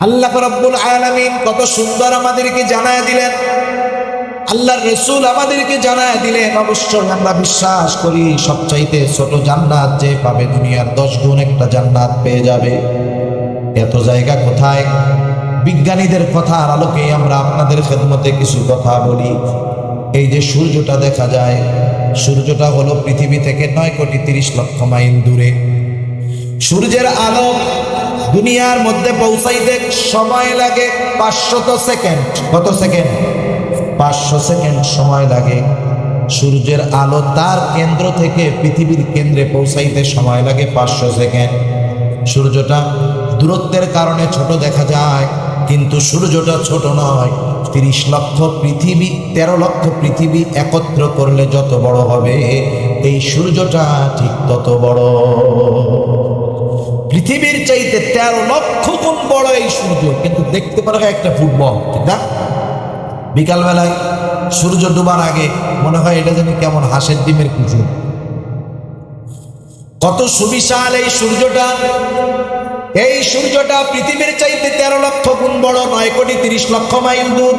আল্লাহ রব্বুল আলামিন কত সুন্দর আমাদেরকে জানায় দিলেন। আল্লাহর রসুল আমাদেরকে জানায় দিলেন অবশ্যই আমরা বিশ্বাস করি সবচাইতে ছোট জান্নাত যে পাবে দুনিয়ার দশ গুণ একটা জান্নাত পেয়ে যাবে। এত জায়গা কোথায়? বিজ্ঞানীদের কথার আলোকে আমরা আপনাদের খেদমতে কিছু কথা বলি। এই যে সূর্যটা দেখা যায়, সূর্যটা হলো পৃথিবী থেকে নয় কোটি তিরিশ লক্ষ মাইল দূরে। সূর্যের আলো দুনিয়ার মধ্যে পৌঁছাইতে সময় লাগে পাঁচশত সেকেন্ড। কত সেকেন্ড? পাঁচশো সেকেন্ড সময় লাগে। সূর্যের আলো তার কেন্দ্র থেকে পৃথিবীর কেন্দ্রে পৌঁছাইতে সময় লাগে পাঁচশো সেকেন্ড। সূর্যটা দূরত্বের কারণে ছোট দেখা যায়, কিন্তু সূর্যটা ছোট নয়। তিরিশ লক্ষ পৃথিবী, তেরো লক্ষ পৃথিবী একত্র করলে যত বড় হবে, এই সূর্যটা ঠিক তত বড়। পৃথিবীর চাইতে তেরো লক্ষ গুণ বড় এই সূর্য। কিন্তু দেখতে পারো একটা ফুটবল, ঠিক না? বিকালবেলায় সূর্য ডুবার আগে মনে হয় এটা যেন কেমন হাঁসের ডিমের কুচু। কত সুবিশাল এই সূর্যটা। এই সূর্যটা পৃথিবীর চাইতে তেরো লক্ষ গুণ বড়, নয় কোটি তিরিশ লক্ষ মাইল দূর।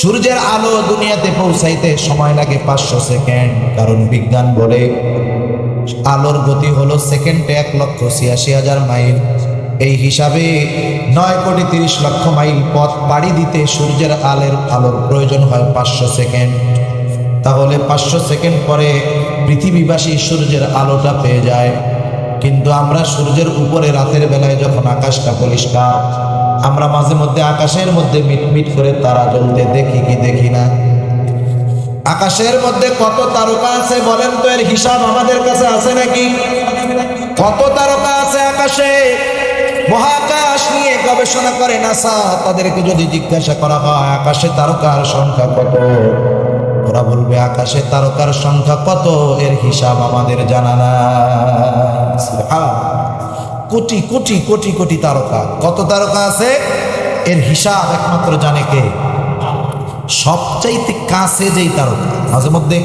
সূর্যের আলো দুনিয়াতে পৌঁছাইতে সময় লাগে পাঁচশো সেকেন্ড, কারণ বিজ্ঞান বলে আলোর গতি হলো সেকেন্ডে এক লক্ষ ছিয়াশি হাজার মাইল। এই হিসাবে নয় কোটি তিরিশ লক্ষ মাইল পথ পাড়ি দিতে সূর্যের আলের আলোর প্রয়োজন হয় পাঁচশো সেকেন্ড। তাহলে পাঁচশো সেকেন্ড পরে পৃথিবীবাসী সূর্যের আলোটা পেয়ে যায়। কিন্তু আমরা সূর্যের উপরে রাতের বেলায় যখন আকাশটা পরিষ্কার, আমরা মাঝে মধ্যে আকাশের মধ্যে মিটমিট করে তারা জ্বলতে দেখি কি দেখি না। আকাশের মধ্যে কত তারকা আছে বলেন তো, এর হিসাব আমাদের কাছে আছে নাকি? কত তারকা আছে আকাশে? মহাকাশ নিয়ে গবেষণা করে নাসা, তাদেরকে যদি জিজ্ঞাসা করা হয়, আকাশে তারকার সংখ্যা কত? ওরা বলবে, আকাশে তারকার সংখ্যা কত? এর হিসাব আমাদের জানা না কোটি কোটি কোটি কোটি তারকা। কত তারকা আছে? এর হিসাব একমাত্র জানে কে? সবচাইতে কাছে যেই তারকা, মাঝে মধ্যে।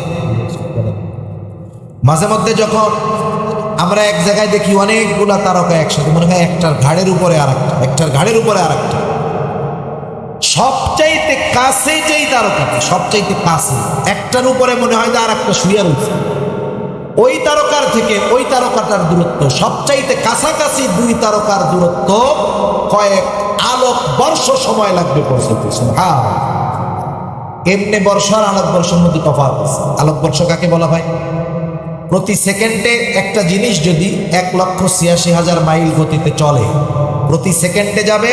মাঝে মধ্যে যখন আমরা এক জায়গায় দেখি অনেকগুলা তারকা একসাথে, মনে হয় একটার ঘাড়ের উপরে আর একটা একটার ঘাড়ের উপরে আর একটা সবচাইতে কাছে যেই তারকা, সবচাইতে কাছে, একটার উপরে মনে হয় যে আর একটা শুয়ে রয়েছে। ওই তারকার থেকে ওই তারকাটার দূরত্ব, সবচাইতে কাছাকাছি দুই তারকার দূরত্ব কয়েক আলোক বর্ষ সময় লাগবে পৌঁছতে হ্যাঁ এমনি বর্ষ আর আলোক বর্ষের মধ্যে তফাত আছে আলোক বর্ষ কাকে বলা হয়? প্রতি সেকেন্ডে একটা জিনিস যদি এক লক্ষ ছিয়াশি হাজার মাইল গতিতে চলে, প্রতি সেকেন্ডে যাবে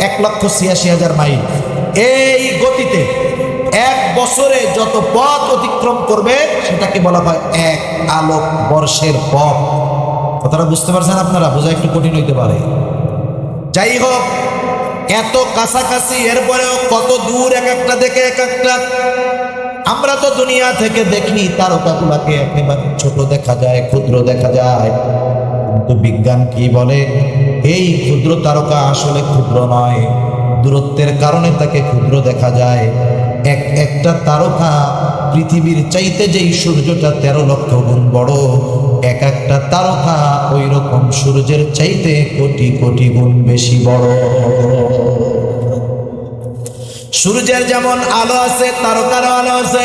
এক লক্ষ ছিয়াশি হাজার মাইল। এই গতিতে এক বছরে যত পথ অতিক্রম করবে, সেটাকে বলা হয় এক আলোক বর্ষের পথ। কথাটা বুঝতে পারছেন আপনারা? বোঝা একটু কঠিন হইতে পারে। যাই হোক এত কাছাকাছি, এরপরেও কত দূর এক একটা দেখে এক একটা। আমরা তো দুনিয়া থেকে দেখি তারকাগুলাকে একেবারে ছোট দেখা যায়, ক্ষুদ্র দেখা যায়। কিন্তু বিজ্ঞান কি বলে? এই ক্ষুদ্র তারকা আসলে ক্ষুদ্র নয়। দূরত্বের কারণে তাকে ক্ষুদ্র দেখা যায়। এক একটা তারকা পৃথিবীর চাইতে যেই সূর্যটা তেরো লক্ষ গুণ বড় এক একটা তারকা ওই রকম সূর্যের চাইতে কোটি কোটি গুণ বেশি বড়। সূর্যের যেমন আলো আছে, তারকার আলো আছে।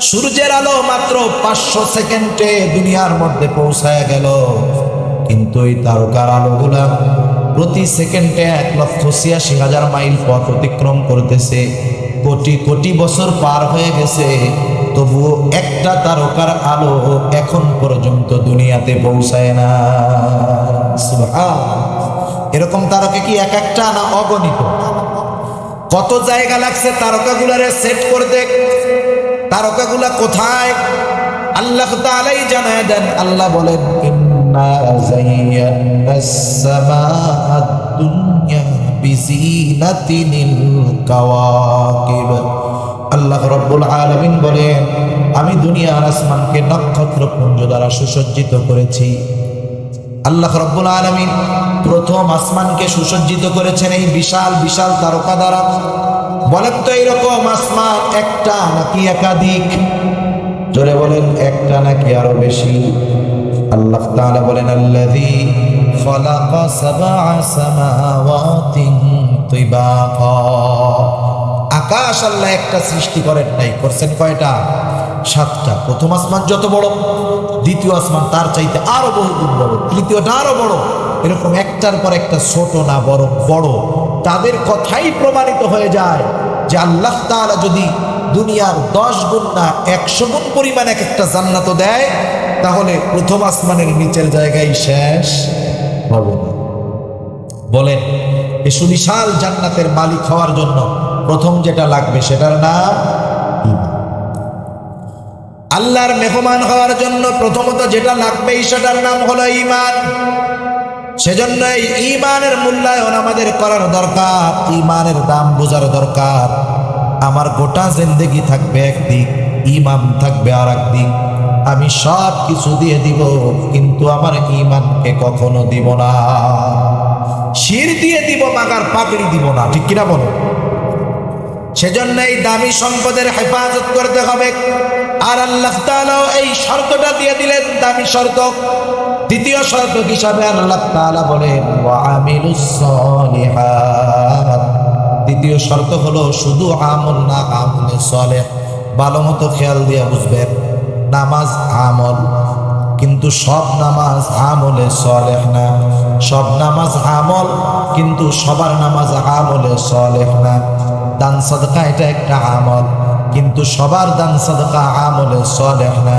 সূর্যের আলো মাত্র পাঁচশো সেকেন্ডে দুনিয়ার মধ্যে পৌঁছায় গেল। কিন্তু এই তারকার আলোগুলা প্রতি সেকেন্ডে এক লক্ষ ছিয়াশি হাজার মাইল পথ অতিক্রম করতেছে। কোটি কোটি বছর পার হয়ে গেছে। তবুও একটা তারকার আলো এখন পর্যন্ত দুনিয়াতে পৌঁছায় না। এরকম তারকা কি এক একটা না অগণিত? কত জায়গা লাগছে তারকাগুলারে সেট করতে? তারকাগুলা কোথায়? আল্লাহ তাআলাই জানায় দেন, আল্লাহ বলেন দুনিয়া বিজিনাতিনিল কাওয়াকিব। আল্লাহ রব্বুল আলমিন বলেন, আমি দুনিয়ার আসমানকে নক্ষত্র পুঞ্জ দ্বারা সুসজ্জিত করেছি। আল্লাহ রব্বুল আলমিন প্রথম আসমানকে সুসজ্জিত করেছেন এই বিশাল বিশাল তারকা দ্বারা। বলেন তো এইরকম আসমান একটা নাকি একাধিক? জোরে বলেন, একটা নাকি আরও বেশি। আল্লাহ তাআলা বলেন, আল্লাযী খলাকা সাবআ সামাওয়াতিন তিবাকা আকাশ আল্লাহ একটা সৃষ্টি করেন নাই, করছেন কয়টা? সাতটা। প্রথম আসমান যত বড়, দ্বিতীয় আসমান তার চাইতে আরও বহুগুণ বড়, তৃতীয়টা আরও বড়। এরকম একটার পর একটা ছোট না বড় বড়। তাদের কথাই প্রমাণিত হয়ে যায় যে আল্লাহ তাআলা যদি দুনিয়ার দশ গুণ না একশো গুণ পরিমাণ এক একটা জান্নাত দেয়, তাহলে প্রথম আসমানের নিচের জায়গায় শেষ হবে বলেন এ সুবিশাল জান্নাতের মালিক হওয়ার জন্য প্রথম যেটা লাগবে সেটার নাম। আল্লাহর মেহমান হওয়ার জন্য প্রথমত যেটা লাগবে সেটার নাম হলো ইমান সেজন্য এই ইমানের মূল্যায়ন আমাদের করার দরকার ইমানের দাম বোঝার দরকার। আমার গোটা জিন্দেগি থাকবে একদিক ইমান থাকবে আর একদিক আমি সব কিছু দিয়ে দিব, কিন্তু আমার ইমানকে কখনো দিব না। শির দিয়ে দিব, মাগার পাকড়ি দিব না, ঠিক কিনা বলো? সেজন্য এই দামি সম্পদের হেফাজত করতে হবে। আর আল্লাহ এই শর্তটা দিয়ে দিলেন, দামি শর্ত। দ্বিতীয় শর্ত হিসাবে আল্লাহ তাআলা বলেন দ্বিতীয় শর্ত হলো, শুধু আমল না, আমলে সলেহ। ভালো মতো খেয়াল দিয়ে বুঝবেন, নামাজ আমল। কিন্তু সব নামাজ আমলে সলেহ না। সব নামাজ আমল, কিন্তু সবার নামাজ আমলে সলেহ না। দান সদকা এটা একটা আমল। কিন্তু সবার দান সদকা আমলে সলেহ না,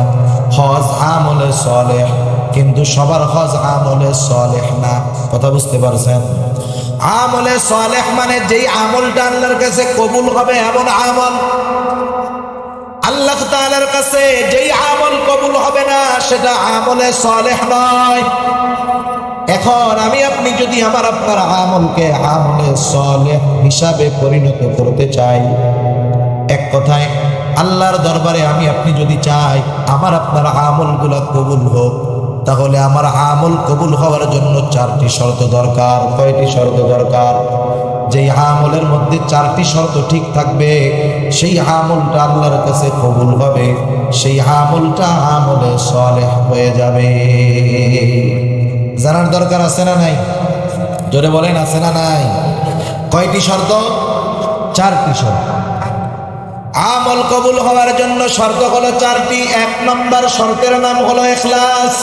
হজ আমলে সলেহ, কিন্তু সবার হজ আমলে সলেহ না। কথা বুঝতে পারছেন? আমলে সলেহ মানে যেই আমলটা আল্লাহর কাছে কবুল হবে এমন আমল। আল্লাহ তাআলার কাছে যেই আমল কবুল হবে না, সেটা আমলে সলেহ নয়। এখন আমি আপনি যদি আমার, আপনার আমলকে আমলে সলেহ হিসাবে পরিণত করতে চাই, এক কথায় আল্লাহর দরবারে আমি আপনি যদি চাই আমার, আপনার আমলগুলা কবুল হোক, তাহলে আমার আমল কবুল হওয়ার জন্য চারটি শর্ত দরকার। কয়টি শর্ত দরকার? যেই আমলের মধ্যে চারটি শর্ত ঠিক থাকবে, সেই আমলটা আল্লাহর কাছে কবুল হবে, সেই আমলটা আমলে সলেহ হয়ে যাবে। জানার দরকার আছে না নাই? জোরে বলেন, আছে না নাই? কয়টি শর্ত? চারটি শর্ত। আমল কবুল হওয়ার জন্য শর্ত হলো চারটি। এক নম্বর শর্তের নাম হলো এখলাস।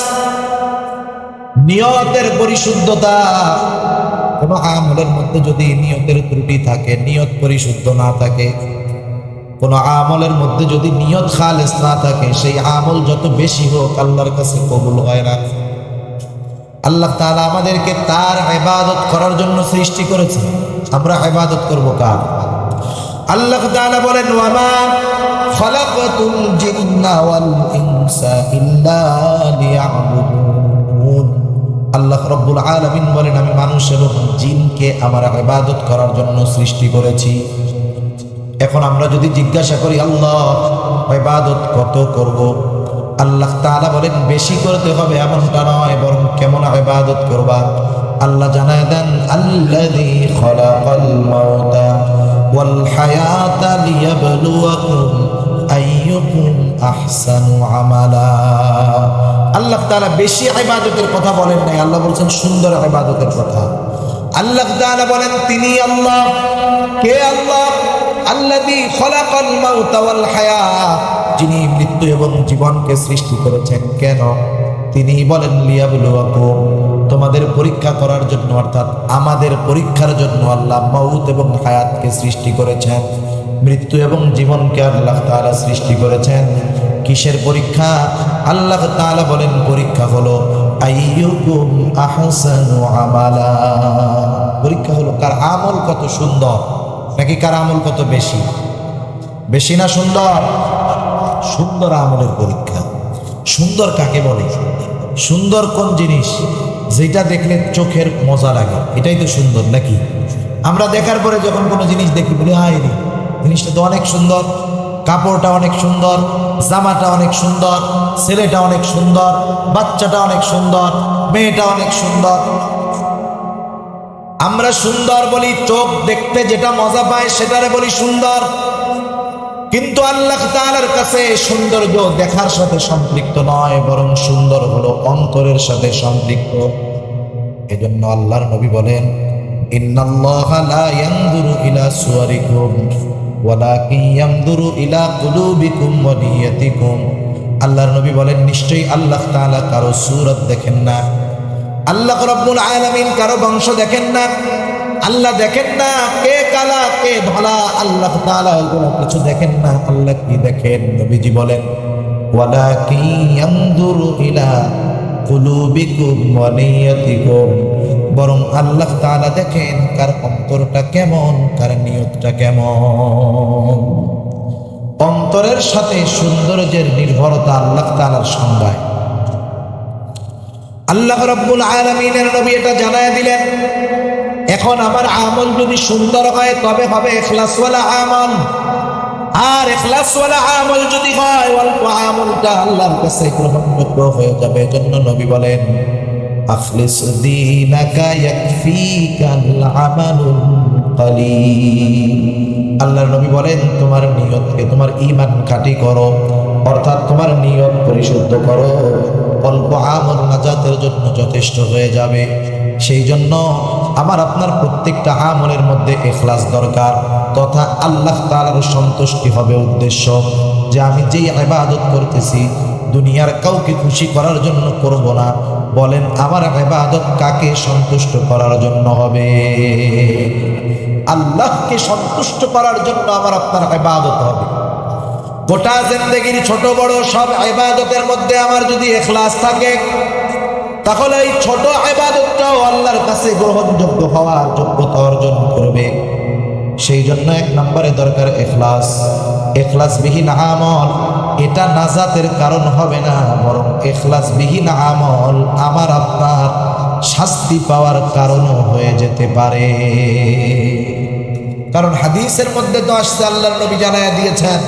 নিয়তের পরিশুদ্ধতা। কোন আমলের মধ্যে যদি নিয়তের ত্রুটি থাকে, নিয়ত পরিশুদ্ধ না থাকে, কোন আমলের মধ্যে যদি নিয়ত খালেস না থাকে, সেই আমল যত বেশি হোক আল্লাহর কাছে কবুল হয় না। আল্লাহ তালা আমাদেরকে তার ইবাদত করার জন্য সৃষ্টি করেছে আমরা ইবাদত করব কার? আল্লাহ তালা বলেন, ওয়ামা খালাকাতুল জিন্না ওয়াল ইনসা ইল্লা লিয়াবুদুন। আল্লাহ রাব্বুল আলামিন বলেন, আমি মানুষ এবং জিনকে আমার ইবাদত করার জন্য সৃষ্টি করেছি। এখন আমরা যদি জিজ্ঞাসা করি, আল্লাহ, ইবাদত কত করব? আল্লাহ তাআলা বলেন, বেশি করতে হবে এমনটা নয়, বরং কেমন ইবাদত করবা? আল্লাহ জানায় দেন, আল্লাযী খলাকাল মাউতা ওয়াল হায়াতা লিয়াবলুয়াকুম আইয়ুকুম আহসানু আমালা। আল্লাহ তাআলা বেশি ইবাদতের কথা বলেন নাই, আল্লাহ বলছেন, সুন্দর ইবাদতের কথা। আল্লাহ তাআলা বলেন, তিনি আল্লাহ। কে আল্লাহ? আল্লাযী খলাকাল মাউতা ওয়াল হায়াত। যিনি মৃত্যু এবং জীবনকে সৃষ্টি করেছেন, কেন? তিনি বলেন তোমাদের পরীক্ষা করার জন্য, অর্থাৎ আমাদের পরীক্ষার জন্য আল্লাহ মাউত এবং হায়াতকে সৃষ্টি করেছেন। মৃত্যু এবং জীবনকে আল্লাহ তাআলা সৃষ্টি করেছেন। কিসের পরীক্ষা? আল্লাহ তাআলা বলেন, পরীক্ষা হলো পরীক্ষা হলো, কার আমল কত সুন্দর, নাকি কার আমল কত বেশি? বেশি না সুন্দর? সুন্দর আমলের পরীক্ষা। সুন্দর কাকে বলে? সুন্দর কোন জিনিস? যেটা দেখলে চোখের মজা লাগে, এটাই তো সুন্দর নাকি? আমরা দেখার পরে যখন কোনো জিনিস দেখি, বলি, হায় জিনিসটা তো অনেক সুন্দর, কাপড়টা অনেক সুন্দর, জামাটা অনেক সুন্দর, ছেলেটা অনেক সুন্দর, বাচ্চাটা অনেক সুন্দর, মেয়েটা অনেক সুন্দর। আমরা সুন্দর বলি, চোখ দেখতে যেটা মজা পায়, সেটারে বলি সুন্দর। কিন্তু আল্লাহ তাআলার কাছে সৌন্দর্য দেখার সাথে সম্পৃক্ত নয়, বরং সুন্দর হলো অন্তরের সাথে সম্পৃক্ত। এজন্য আল্লাহর নবী বলেন আল্লাহর নবী বলেন, নিশ্চয়ই আল্লাহ তাআলা কারও সূরত দেখেন না। আল্লাহ রাব্বুল আলামিন কারও বংশ দেখেন না। আল্লাহ দেখেন না, কে কালা, কে ধলা, আল্লাহ তাআলা এগুলো কিছু দেখেন না, আল্লাহ কি দেখেন? নবীজি বলেন, ওয়ালাকিন ইয়ানজুরু ইলা কুলুবিকুম ওয়া বরং আল্লাহ তাআলা দেখেন কার অন্তরটা কেমন, কার নিয়তটা কেমন। অন্তরের সাথে সৌন্দর্যের নির্ভরতা আল্লাহ তাআলার সংজ্ঞায়। আল্লাহ রব্বুল আলমিনের নবী এটা জানায় দিলেন এখন আমার আমল যদি সুন্দর হয়, তবে হবে এখলাসওয়ালা আমল। আর এখলাসওয়ালা আমল যদি হয়, অল্প আমলটা আল্লাহর কাছে গ্রহণযোগ্য হয়ে যাবে, এজন্য নবী বলেন, আখলিস দীনাকা ইয়াকফিকাল আমালুল কলিল আল্লাহর নবী বলেন, তোমার নিয়তকে, তোমার ঈমান খাঁটি করো, অর্থাৎ তোমার নিয়ত পরিশুদ্ধ করো। অল্প আমল নাজাতের জন্য যথেষ্ট হয়ে যাবে। সেই জন্য আমার আপনার প্রত্যেকটা আমলের মধ্যে এখলাস দরকার, তথা আল্লাহ তাআলার সন্তুষ্টি হবে উদ্দেশ্য যে আমি যেই ইবাদত করতেছি, দুনিয়ার কাউকে খুশি করার জন্য করব না, বলেন আমার ইবাদত কাকে সন্তুষ্ট করার জন্য হবে? আল্লাহকে সন্তুষ্ট করার জন্য আমার আপনার ইবাদত হবে। গোটা জিন্দগির ছোট বড় সব ইবাদতের মধ্যে আমার যদি এখলাস থাকে তাহলে এই ছোট ইবাদতটাও আল্লাহর কাছে গ্রহণযোগ্য হওয়ার যোগ্যতা অর্জন করবে। সেই জন্য এক নম্বরে দরকার এখলাস। এখলাসবিহীন আমল, এটা নাজাতের কারণ হবে না, বরং এখলাসবিহীন আমল আমার, আপনার শাস্তি পাওয়ার কারণও হয়ে যেতে পারে। কারণ হাদিসের মধ্যে তো আসছে, আল্লাহর নবী জানায়া দিয়েছেন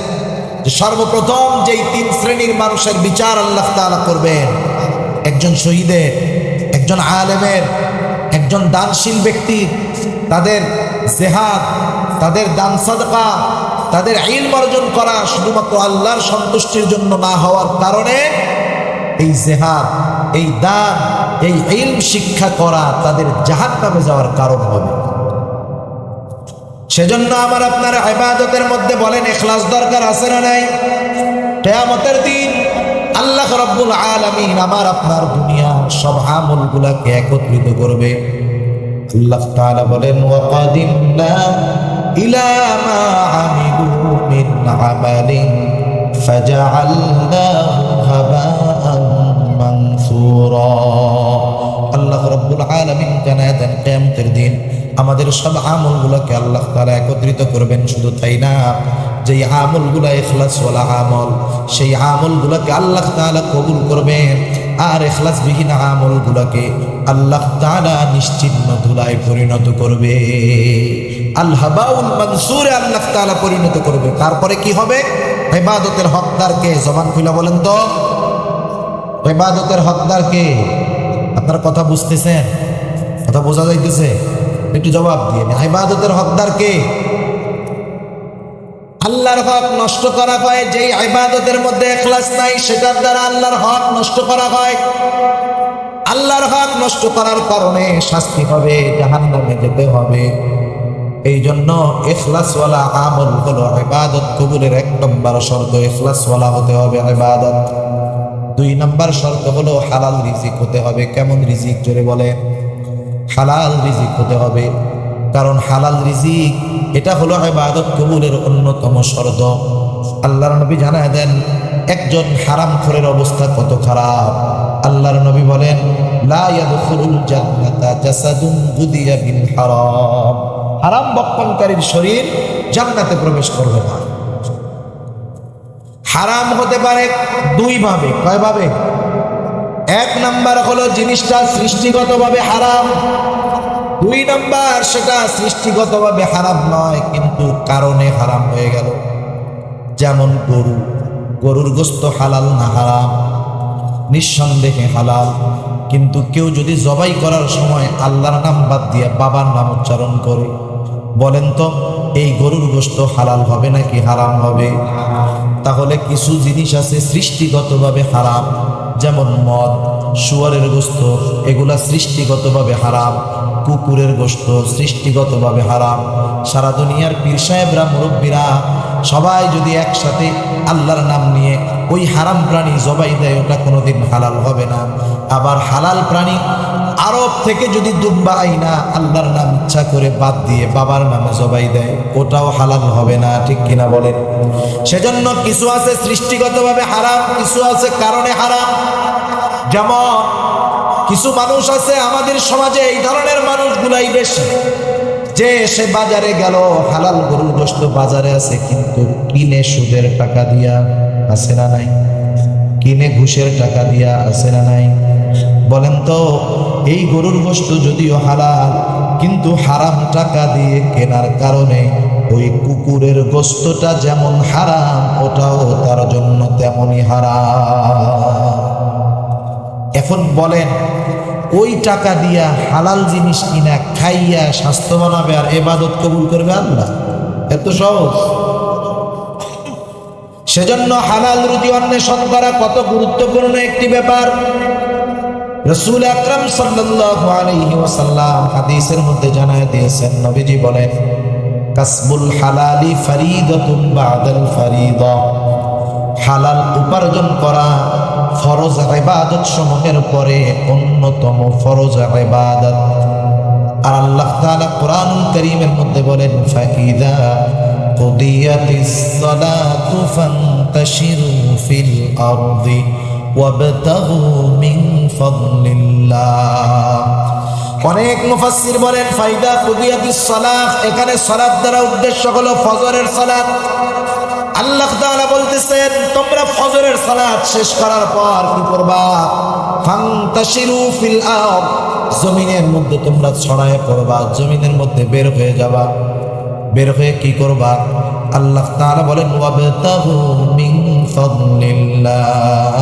যে সর্বপ্রথম যেই তিন শ্রেণির মানুষের বিচার আল্লাহ তাআলা করবেন একজন শহীদের, একজন আলেমের, একজন দানশীল ব্যক্তি, তাদের জেহাদ, তাদের দান সাদকা, তাদের আইন অর্জন করা শুধুমাত্র আল্লাহর সন্তুষ্টির জন্য না হওয়ার কারণে এই জেহাদ, এই দান, এই ইলম শিক্ষা করা তাদের জাহান নামে যাওয়ার কারণ হবে। সেজন্য আমার আপনার ইবাদতের মধ্যে বলেন, এখলাস দরকার আছে না নাই? কেয়ামতের দিন আল্লাহ রব্বুল আলামিন আমার আপনার দুনিয়া সব আমলগুলাকে একত্রিত করবে। আল্লাহ তাআলা বলেন ওয়াকাদিমনা ইলা মা আমিলু মিন আমালিন ফাজআলনাহু হাবাআন মানসুরা। আল্লাহ দিন আমাদের সব আমলগুলোকে আল্লাহ তাআলা একত্রিত করবেন, শুধু তাই না যেই আমলগুলো এখলাসওয়ালা আমল, সেই আমলগুলোকে আল্লাহ তাআলা কবুল করবেন। আর এখলাসবিহীন আমলগুলোকে আল্লাহ তাআলা নিশ্চিন্ন ধুলায় পরিণত করবে। আল্লাহ বাউল মনসুরে আল্লাহ তাআলা পরিণত করবে। তারপরে কি হবে? ইবাদতের হকদারকে জবান খুলে বলেন তো। ইবাদতের হকদারকে। আপনার কথা বুঝতেছেন? কথা বোঝা যাইতেছে? একটু জবাব দিয়ে ইবাদতের হকদার কে আল্লাহর হক নষ্ট করা হয়, যেই ইবাদতের মধ্যে এখলাস নাই, সেটার দ্বারা আল্লাহর হক নষ্ট করা হয়। আল্লাহর হক নষ্ট করার কারণে শাস্তি হবে, জাহান্নামে যেতে হবে। এই জন্য এখলাসওয়ালা আমল হলো ইবাদত কবুলের এক নম্বর শর্ত এখলাসওয়ালা হতে হবে ইবাদত। দুই নম্বর শর্ত হলো হালাল রিজিক হতে হবে, কেমন রিজিক জোরে বলে হালাল রিজিক হতে হবে। কারণ হালাল রিজিক, এটা হলো ইবাদত কবুলের অন্যতম শর্ত। আল্লাহর নবী জানায় দেন, একজন হারাম খোরের অবস্থা কত খারাপ। আল্লাহর নবী বলেন হারাম বক্ষণকারীর শরীর জান্নাতে প্রবেশ করবে না। হারাম হতে পারে দুই ভাবে, কয় ভাবে? এক নাম্বার হলো জিনিসটা সৃষ্টিগতভাবে হারাম দুই নাম্বার, সেটা সৃষ্টিগতভাবে হারাম নয়, কিন্তু কারণে হারাম হয়ে গেল। যেমন গরু, গরুর গোস্ত হালাল না হারাম? নিঃসন্দেহে হালাল। কিন্তু কেউ যদি জবাই করার সময় আল্লাহর নাম বাদ দিয়ে বাবার নাম উচ্চারণ করে, বলেন তো, এই গরুর গোস্ত হালাল হবে নাকি হারাম হবে? তাহলে কিছু জিনিস আছে সৃষ্টিগতভাবে হারাম, যেমন মদ, শুয়ারের গোস্ত, এগুলা সৃষ্টিগতভাবে হারাম। কুকুরের গোস্ত সৃষ্টিগতভাবে হারাম। সারা দুনিয়ার পীর সাহেবরা, মুরব্বীরা সবাই যদি একসাথে আল্লাহর নাম নিয়ে ওই হারাম প্রাণী জবাই দেয়, ওটা কোনোদিন হালাল হবে না। আবার হালাল প্রাণী আরব থেকে যদি দুব্বা আইনা আল্লাহর নাম ইচ্ছা করে বাদ দিয়ে বাবার নামে জবাই দেয়, ওটাও হালাল হবে না, ঠিক কিনা বলেন? সেজন্য কিছু আছে সৃষ্টিগতভাবে হারাম, কিছু আছে কারণে হারাম। যেমন কিছু মানুষ আছে আমাদের সমাজে এই ধরনের মানুষগুলাই বেশি যে সে বাজারে গেল, হালাল গরুর গোস্ত বাজারে আছে, কিন্তু কিনে সুদের টাকা দিয়া আছে না নাই? কিনে ঘুষের টাকা দিয়া আছে না নাই? বলেন তো, এই গরুর গোস্ত যদিও হালাল, কিন্তু হারাম টাকা দিয়ে কেনার কারণে ওই কুকুরের গোস্তটা যেমন হারাম, ওটাও তার জন্য তেমনই হারাম। এখন বলেন ওই টাকা দিয়া হালাল জিনিস কিনা খাইয়া স্বাস্থ্য বানাবে আর এবাদত কবুল করবে আল্লাহ। এত সহজ। সেজন্য হালাল রুজি অন্বেষণ করা কত গুরুত্বপূর্ণ একটি ব্যাপার। রসুল আকরাম ওয়াসাল্লাম হাদিসের মধ্যে জানায় দিয়েছেন, নবীজি বলেন, কাসবুল হালালি ফারিদাতুন বাদাল ফারিদা। হালাল উপার্জন করা ফরজ ইবাদত সমূহের পরে অন্যতম ফরজ ইবাদত। আর আল্লাহ তাআলা কোরআনুল কারীমের মধ্যে বলেন, ফাইদা কুদিয়াতিস সালাতু ফান্তাশিরু ফিল আরদি ওয়াবতাগু মিন ফাদলিল্লাহ। অনেক মুফাসসির বলেন, ফাইদা কুদিয়াতিস সালাত, এখানে সালাত দ্বারা উদ্দেশ্য হলো ফজরের সালাত। আল্লাহ তাআলা বলতেছেন, তোমরা ফজরের সালাত শেষ করার পর কি করবা? ফান্তাশিরু ফিল জমিনের মধ্যে তোমরা ছড়ায় পড়বা, জমিনের মধ্যে বের হয়ে যাবা। বের হয়ে কি করবা? আল্লাহ তাআলা বলেন, ওয়াবতাগু মিন ফাদলিল্লাহ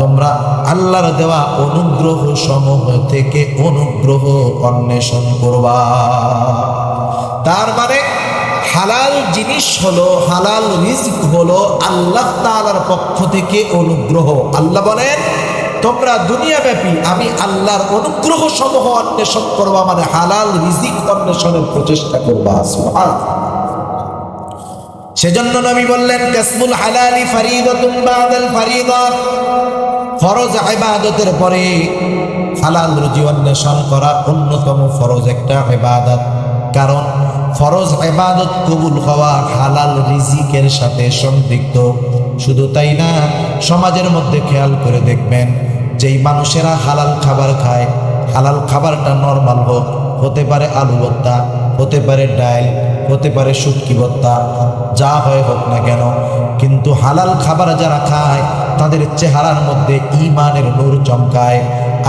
তোমরা আল্লাহর দেওয়া অনুগ্রহ সমূহ থেকে অনুগ্রহ অন্বেষণ করবা। তার মানে হালাল জিনিস হলো, হালাল রিজিক হলো আল্লাহ তাআলার পক্ষ থেকে অনুগ্রহ। আল্লাহ বলেন, তোমরা দুনিয়াব্যাপী, আমি আল্লাহর অনুগ্রহ সমূহ অন্বেষণ করবা মানে হালাল রিজিক অন্বেষণের প্রচেষ্টা করবা। সেজন্য নবী বললেন, কাসমুল হালালি ফারিদাতুন বাদাল ফারিদাত ফরজ ইবাদতের পরে হালাল রুজি অন্বেষণ করা অন্যতম ফরজ একটা ইবাদত। কারণ ফরজ ইবাদত কবুল হওয়া হালাল রিজিকের সাথে সম্পৃক্ত। শুধু তাই না, সমাজের মধ্যে খেয়াল করে দেখবেন, যেই মানুষেরা হালাল খাবার খায়, হালাল খাবারটা নর্মাল হোক, হতে পারে আলু ভর্তা, হতে পারে ডাল হতে পারে শুটকি ভর্তা, যা হয় হোক না কেন, কিন্তু হালাল খাবার যারা খায়, তাদের চেহারার মধ্যে ইমানের নূর চমকায়,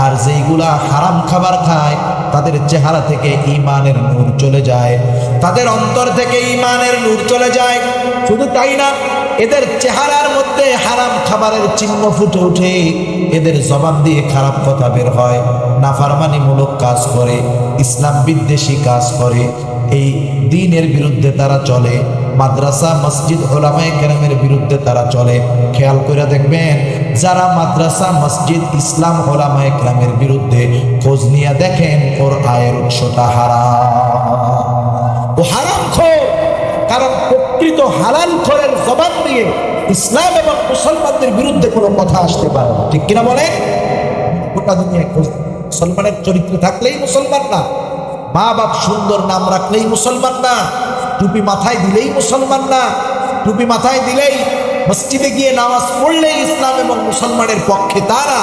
আর যেইগুলা হারাম খাবার খায় তাদের চেহারা থেকে ইমানের নূর চলে যায়। তাদের অন্তর থেকে ইমানের নূর চলে যায়। শুধু তাই না, এদের চেহারার মধ্যে হারাম খাবারের চিহ্ন ফুটে ওঠে। এদের জবাব দিয়ে খারাপ কথা বের হয়। নাফারমানিমূলক কাজ করে, ইসলাম বিদ্বেষী কাজ করে। এই দিনের বিরুদ্ধে তারা চলে। মাদ্রাসা, মসজিদ ওলামায় কেরামের বিরুদ্ধে তারা চলে। খেয়াল করে দেখবেন, যারা মাদ্রাসা, মসজিদ, ইসলাম ওলামায় কেরামের বিরুদ্ধে খোঁজ নিয়ে দেখেন, ওর আয়ের উৎসটা হারাম। ও হারাম খোর, কারণ প্রকৃত হালাল খোরের জবাব দিয়ে ইসলাম এবং মুসলমানদের বিরুদ্ধে কোনো কথা আসতে পারে। ঠিক কিনা বলে গোটা দুনিয়ায় মুসলমানের চরিত্র থাকলেই মুসলমান না মা বাপ সুন্দর নাম রাখলেই মুসলমান না টুপি মাথায় দিলেই মুসলমান না। টুপি মাথায় দিলেই মসজিদে গিয়ে নামাজ পড়লেই ইসলাম এবং মুসলমানের পক্ষে তারা।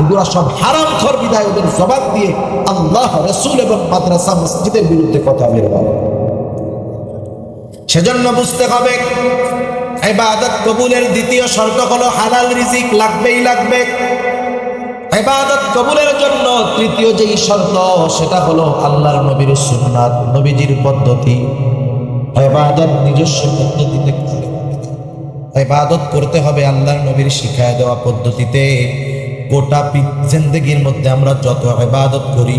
এগুলা সব হারাম খর বিদায় ওদের জবাব দিয়ে আল্লাহ, রসুল এবং মাদ্রাসা মসজিদের বিরুদ্ধে কথা বের হবে সেজন্য বুঝতে হবে, ইবাদত কবুলের দ্বিতীয় শর্ত হলো হালাল রিজিক লাগবেই লাগবে। ইবাদত কবুলের জন্য তৃতীয় যেই শর্ত, সেটা হলো আল্লাহর নবীর সুন্নাত, নবীজির পদ্ধতি। ইবাদত নিজস্ব পদ্ধতিতে। ইবাদত করতে হবে আল্লাহর নবীর শিখায় দেওয়া পদ্ধতিতে। গোটা জিন্দগির মধ্যে আমরা যত ইবাদত করি,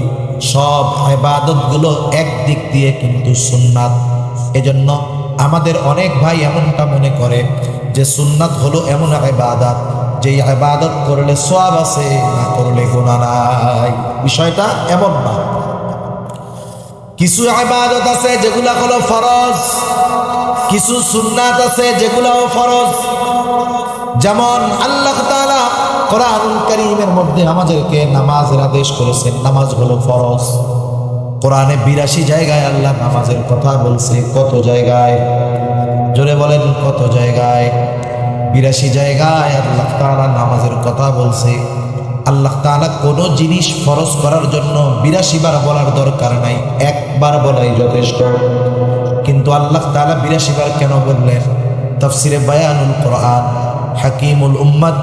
সব ইবাদতগুলো এক দিক দিয়ে কিন্তু সুন্নাত। এজন্য আমাদের অনেক ভাই এমনটা মনে করে যে সুন্নাত হলো এমন ইবাদত, যে আবাদত করলে সোয়াব আছে, না করলে গোনা নাই। বিষয়টা এমন না। কিছু আবাদত আছে যেগুলা হলো ফরজ, কিছু সুন্নাত আছে যেগুলাও ফরজ। যেমন আল্লাহ কোরআনুল কারীমের মধ্যে আমাদেরকে নামাজের আদেশ করেছেন, নামাজ হলো ফরজ। কোরআনে বিরাশি জায়গায় আল্লাহ নামাজের কথা বলছে, কত জায়গায়? জোরে বলেন, কত জায়গায়? বিরাশি জায়গায় আল্লাহ তাআলা নামাজের কথা বলছে। আল্লাহ তালা কোনো জিনিস ফরজ করার জন্য বিরাশি বার বলার দরকার নাই, একবার বলাই যথেষ্ট। কিন্তু আল্লাহ তালা বিরাশি বার কেন বললেন? তফসিরে বায়ানুল কোরআন হাকিমুল উম্মাদ